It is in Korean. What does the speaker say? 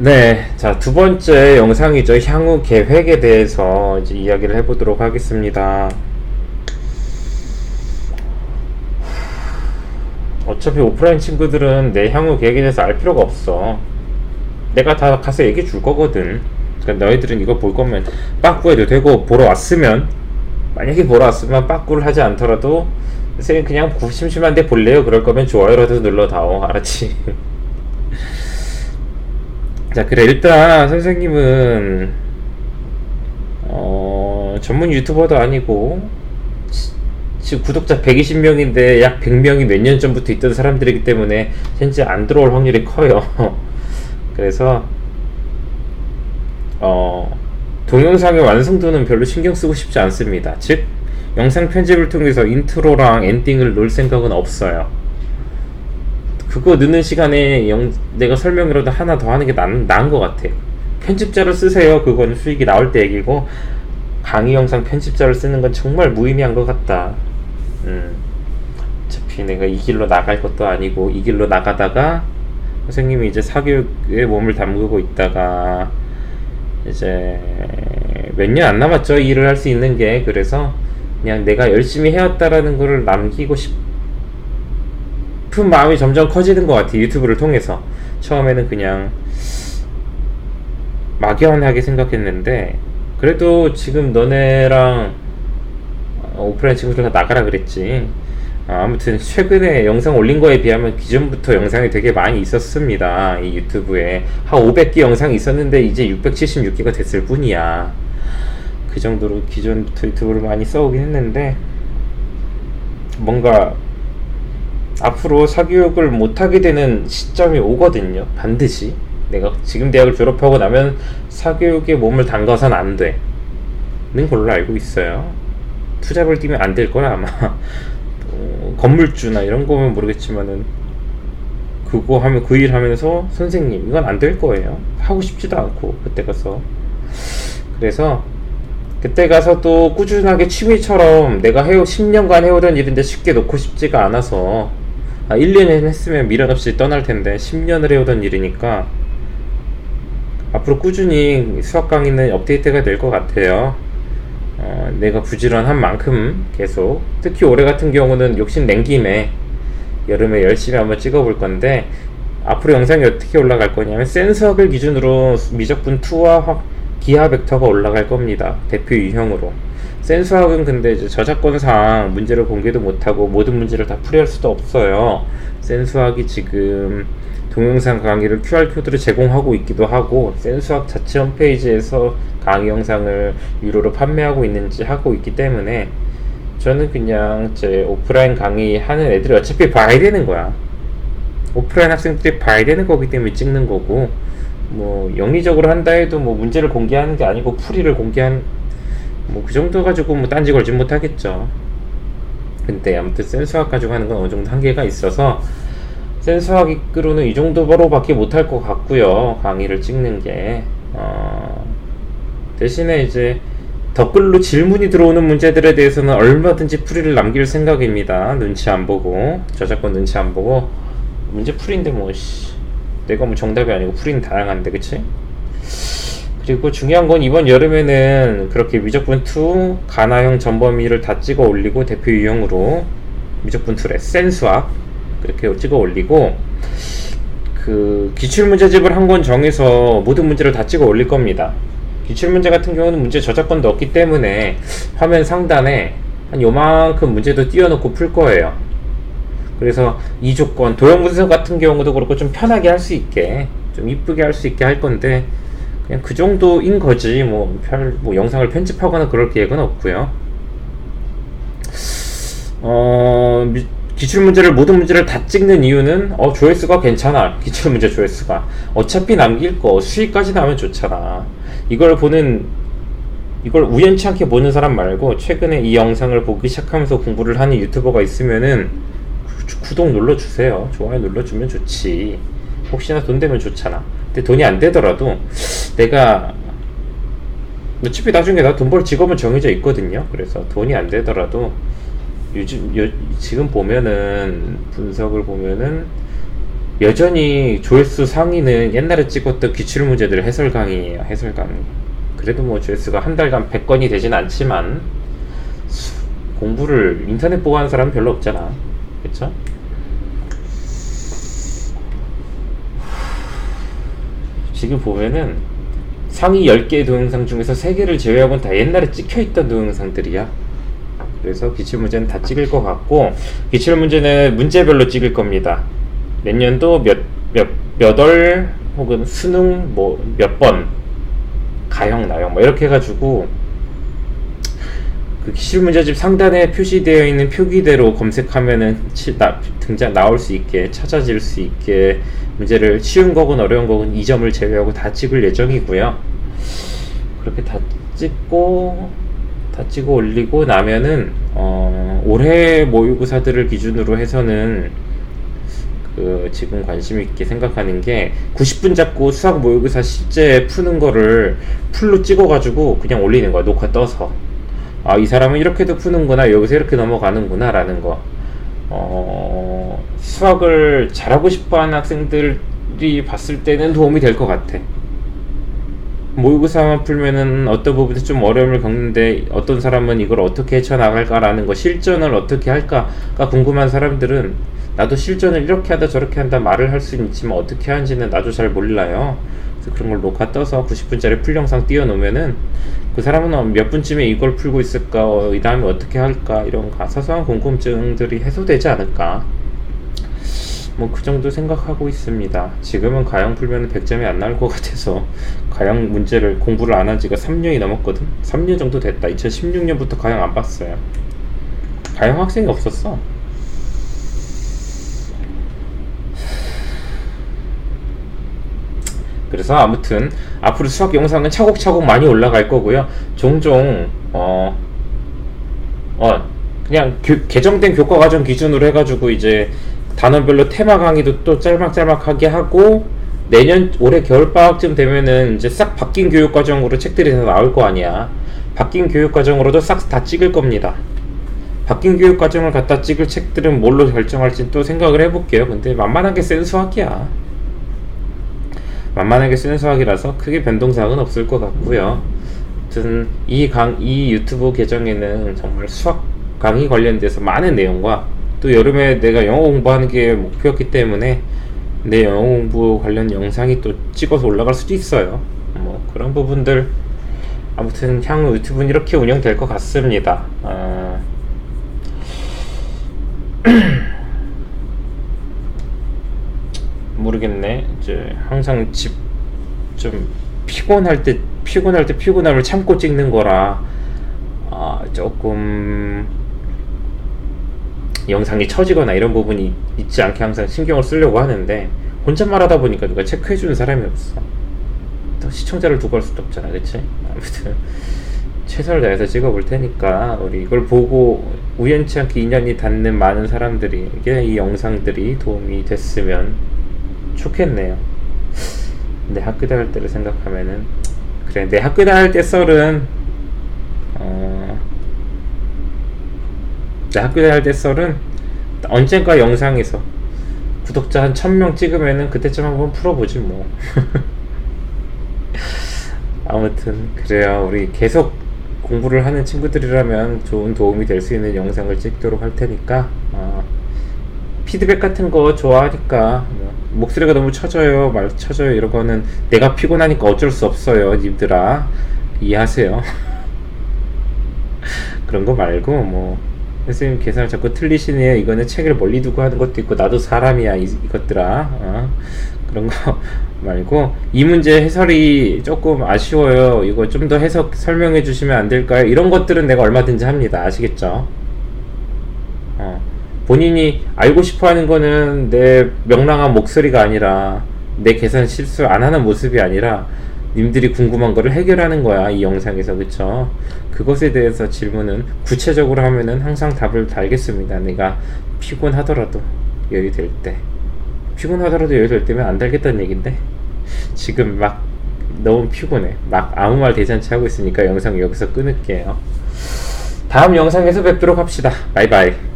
네, 자, 두 번째 영상이죠. 향후 계획에 대해서 이제 이야기를 해보도록 하겠습니다. 어차피 오프라인 친구들은 내 향후 계획에 대해서 알 필요가 없어. 내가 다 가서 얘기해 줄 거거든. 그러니까 너희들은 이거 볼 거면 빠꾸해도 되고, 보러 왔으면, 만약에 보러 왔으면 빠꾸를 하지 않더라도, 선생님 그냥 심심한데 볼래요? 그럴 거면 좋아요라도 눌러다오. 알았지? 자, 그래. 일단, 선생님은, 어, 전문 유튜버도 아니고, 지- 지금 구독자 120명인데 약 100명이 몇 년 전부터 있던 사람들이기 때문에 현재 안 들어올 확률이 커요. 그래서, 어, 동영상의 완성도는 별로 신경 쓰고 싶지 않습니다. 즉, 영상 편집을 통해서 인트로랑 엔딩을 놓을 생각은 없어요. 그거 넣는 시간에 영, 내가 설명이라도 하나 더 하는 게 나, 나은 것 같아. 편집자를 쓰세요. 그건 수익이 나올 때 얘기고 강의 영상 편집자를 쓰는 건 정말 무의미한 것 같다. 음, 어차피 내가 이 길로 나갈 것도 아니고 이 길로 나가다가 선생님이 이제 사교육에 몸을 담그고 있다가 이제 몇 년 안 남았죠. 이 일을 할 수 있는 게 그래서 그냥 내가 열심히 해왔다라는 거를 남기고 싶. 싶은 마음이 점점 커지는 것 같아 유튜브를 통해서. 처음에는 그냥 막연하게 생각했는데 그래도 지금 너네랑 어, 오프라인 친구들 다 나가라 그랬지. 아, 아무튼 최근에 영상 올린 거에 비하면 기존부터 영상이 되게 많이 있었습니다. 이 유튜브에. 한 500개 영상이 있었는데 이제 676개가 됐을 뿐이야. 그 정도로 기존부터 유튜브를 많이 써오긴 했는데 뭔가 앞으로 사교육을 못하게 되는 시점이 오거든요. 반드시. 내가 지금 대학을 졸업하고 나면 사교육에 몸을 담가선 안 돼. 는 걸로 알고 있어요. 투잡을 뛰면 안 될 거야, 아마. 어, 건물주나 이런 거면 모르겠지만은, 그거 하면, 그 일 하면서, 선생님, 이건 안 될 거예요. 하고 싶지도 않고, 그때 가서. 그래서, 그때 가서 또 꾸준하게 취미처럼 내가 해오 10년간 해오던 일인데 쉽게 놓고 싶지가 않아서 아 1년 했으면 미련 없이 떠날 텐데 10년을 해오던 일이니까 앞으로 꾸준히 수학 강의는 업데이트가 될 것 같아요. 어, 내가 부지런한 만큼 계속 특히 올해 같은 경우는 욕심 낸 김에 여름에 열심히 한번 찍어볼 건데 앞으로 영상이 어떻게 올라갈 거냐면 센서학을 기준으로 미적분 2와 확 기하 벡터가 올라갈 겁니다. 대표 유형으로. 센수학은 근데 이제 저작권상 문제를 공개도 못하고 모든 문제를 다 풀이할 수도 없어요. 센수학이 지금 동영상 강의를 QR코드를 제공하고 있기도 하고 센수학 자체 홈페이지에서 강의 영상을 유료로 판매하고 있는지 하고 있기 때문에 저는 그냥 제 오프라인 강의 하는 애들이 어차피 봐야 되는 거야. 오프라인 학생들이 봐야 되는 거기 때문에 찍는 거고 뭐 영리적으로 한다 해도 뭐 문제를 공개하는 게 아니고 풀이를 공개한 뭐 그 정도 가지고 뭐 딴지 걸진 못하겠죠. 근데 아무튼 센수학 가지고 하는 건 어느 정도 한계가 있어서 센수학 이끌어는 이 정도로밖에 못할 것 같고요. 강의를 찍는 게 어, 대신에 이제 댓글로 질문이 들어오는 문제들에 대해서는 얼마든지 풀이를 남길 생각입니다. 눈치 안 보고 저작권 눈치 안 보고 문제 풀인데 뭐 씨. 내가 뭐 정답이 아니고 풀이는 다양한데 그치? 그리고 중요한 건 이번 여름에는 그렇게 미적분 2 가나형 전범위를 다 찍어 올리고 대표 유형으로 미적분 2래 센수학 그렇게 찍어 올리고 그 기출 문제집을 한 권 정해서 모든 문제를 다 찍어 올릴 겁니다. 기출 문제 같은 경우는 문제 저작권도 없기 때문에 화면 상단에 한 요만큼 문제도 띄워놓고 풀 거예요. 그래서 이 조건 도형 분석 같은 경우도 그렇고 좀 편하게 할 수 있게 좀 이쁘게 할 수 있게 할 건데 그냥 그 정도인 거지 뭐, 별, 뭐 영상을 편집하거나 그럴 계획은 없고요. 어 미, 기출 문제를 모든 문제를 다 찍는 이유는 어 조회수가 괜찮아 기출 문제 조회수가 어차피 남길 거 수익까지 나면 좋잖아. 이걸 보는 이걸 우연치 않게 보는 사람 말고 최근에 이 영상을 보기 시작하면서 공부를 하는 유튜버가 있으면은 구- 구독 눌러주세요. 좋아요 눌러주면 좋지. 혹시나 돈 되면 좋잖아. 돈이 안 되더라도 내가 어차피 나중에 나 돈 벌 직업은 정해져 있거든요. 그래서 돈이 안 되더라도 요즘 요, 지금 보면은 분석을 보면은 여전히 조회수 상위는 옛날에 찍었던 기출 문제들 해설 강의예요. 해설 강의. 그래도 뭐 조회수가 한 달간 100건이 되진 않지만 수- 공부를 인터넷 보고 하는 사람은 별로 없잖아. 그쵸? 지금 보면은 상위 10개 동영상 중에서 3개를 제외하고는 다 옛날에 찍혀있던 동영상들이야. 그래서 기출문제는 다 찍을 것 같고 기출문제는 문제별로 찍을 겁니다. 몇 년도? 몇, 몇, 몇 월? 혹은 수능? 뭐 몇 번? 가형 나형? 뭐 이렇게 해가지고 그 기출 문제집 상단에 표시되어 있는 표기대로 검색하면은 치, 나, 등장 나올 수 있게 찾아질 수 있게 문제를 쉬운 거건 어려운 거건 이 점을 제외하고 다 찍을 예정이고요. 그렇게 다 찍고 다 찍어 올리고 나면은 어, 올해 모의고사들을 기준으로 해서는 그 지금 관심 있게 생각하는 게 90분 잡고 수학 모의고사 실제 푸는 거를 풀로 찍어가지고 그냥 올리는 거야 녹화 떠서 아 이 사람은 이렇게도 푸는구나. 여기서 이렇게 넘어가는구나 라는 거. 어, 수학을 잘하고 싶어 하는 학생들이 봤을 때는 도움이 될 것 같아. 모의고사만 풀면은 어떤 부분에서 좀 어려움을 겪는데 어떤 사람은 이걸 어떻게 헤쳐나갈까라는 거 실전을 어떻게 할까가 궁금한 사람들은 나도 실전을 이렇게 하다 저렇게 한다 말을 할 수는 있지만 어떻게 하는지는 나도 잘 몰라요 그런 걸 녹화 떠서 90분짜리 풀 영상 띄워놓으면은 그 사람은 몇 분쯤에 이걸 풀고 있을까 어, 이 다음에 어떻게 할까 이런 가- 사소한 궁금증들이 해소되지 않을까 뭐 그 정도 생각하고 있습니다. 지금은 가형 풀면 100점이 안 나올 것 같아서 가형 문제를 공부를 안 한 지가 3년이 넘었거든. 3년 정도 됐다. 2016년부터 가형 안 봤어요. 가형 학생이 없었어. 그래서 아무튼 앞으로 수학 영상은 차곡차곡 많이 올라갈 거고요. 종종 어, 어 그냥 교- 개정된 교과 과정 기준으로 해가지고 이제 단원별로 테마 강의도 또 짤막짤막하게 하고 내년 올해 겨울 방학쯤 되면은 이제 싹 바뀐 교육 과정으로 책들이 다 나올 거 아니야. 바뀐 교육 과정으로도 싹 다 찍을 겁니다. 바뀐 교육 과정을 갖다 찍을 책들은 뭘로 결정할지 또 생각을 해볼게요. 근데 만만하게 센 수학이야. 만만하게 쓰는 수학이라서 크게 변동사항은 없을 것 같고요. 아무튼 이 강, 이 유튜브 계정에는 정말 수학 강의 관련돼서 많은 내용과 또 여름에 내가 영어 공부하는 게 목표였기 때문에 내 영어 공부 관련 영상이 또 찍어서 올라갈 수도 있어요. 뭐 그런 부분들 아무튼 향후 유튜브는 이렇게 운영될 것 같습니다. 아, 모르겠네. 이제 항상 집 좀 피곤할 때 피곤할 때 피곤함을 참고 찍는 거라 아 조금 영상이 처지거나 이런 부분이 있지 않게 항상 신경을 쓰려고 하는데 혼잣말 하다 보니까 누가 체크해 주는 사람이 없어. 또 시청자를 두고 할 수도 없잖아, 그치? 아무튼 최선을 다해서 찍어볼 테니까 우리 이걸 보고 우연치 않게 인연이 닿는 많은 사람들에게 이 영상들이 도움이 됐으면 좋겠네요. 내 학교 다닐 때를 생각하면은 그래 내 학교 다닐 때 썰은 어, 내 학교 다닐 때 썰은 언젠가 영상에서 구독자 한 1000명 찍으면은 그때쯤 한번 풀어보지 뭐 아무튼 그래요 우리 계속 공부를 하는 친구들이라면 좋은 도움이 될 수 있는 영상을 찍도록 할 테니까 어, 피드백 같은 거 좋아하니까 뭐, 목소리가 너무 처져요 말 처져요 이런 거는 내가 피곤하니까 어쩔 수 없어요 님들아. 이해하세요? 그런 거 말고 뭐 선생님 계산을 자꾸 틀리시네요 이거는 책을 멀리 두고 하는 것도 있고 나도 사람이야 이, 이것들아. 어? 그런 거 말고 이 문제 해설이 조금 아쉬워요. 이거 좀 더 해석 설명해 주시면 안 될까요? 이런 것들은 내가 얼마든지 합니다. 아시겠죠? 어, 본인이 알고 싶어 하는 거는 내 명랑한 목소리가 아니라 내 계산 실수 안 하는 모습이 아니라 님들이 궁금한 거를 해결하는 거야 이 영상에서. 그쵸? 그것에 대해서 질문은 구체적으로 하면은 항상 답을 달겠습니다. 내가 피곤하더라도 여유 될 때. 피곤하더라도 여유 될 때면 안 달겠다는 얘긴데? 지금 막 너무 피곤해. 막 아무 말 대잔치 하고 있으니까 영상 여기서 끊을게요. 다음 영상에서 뵙도록 합시다. 바이바이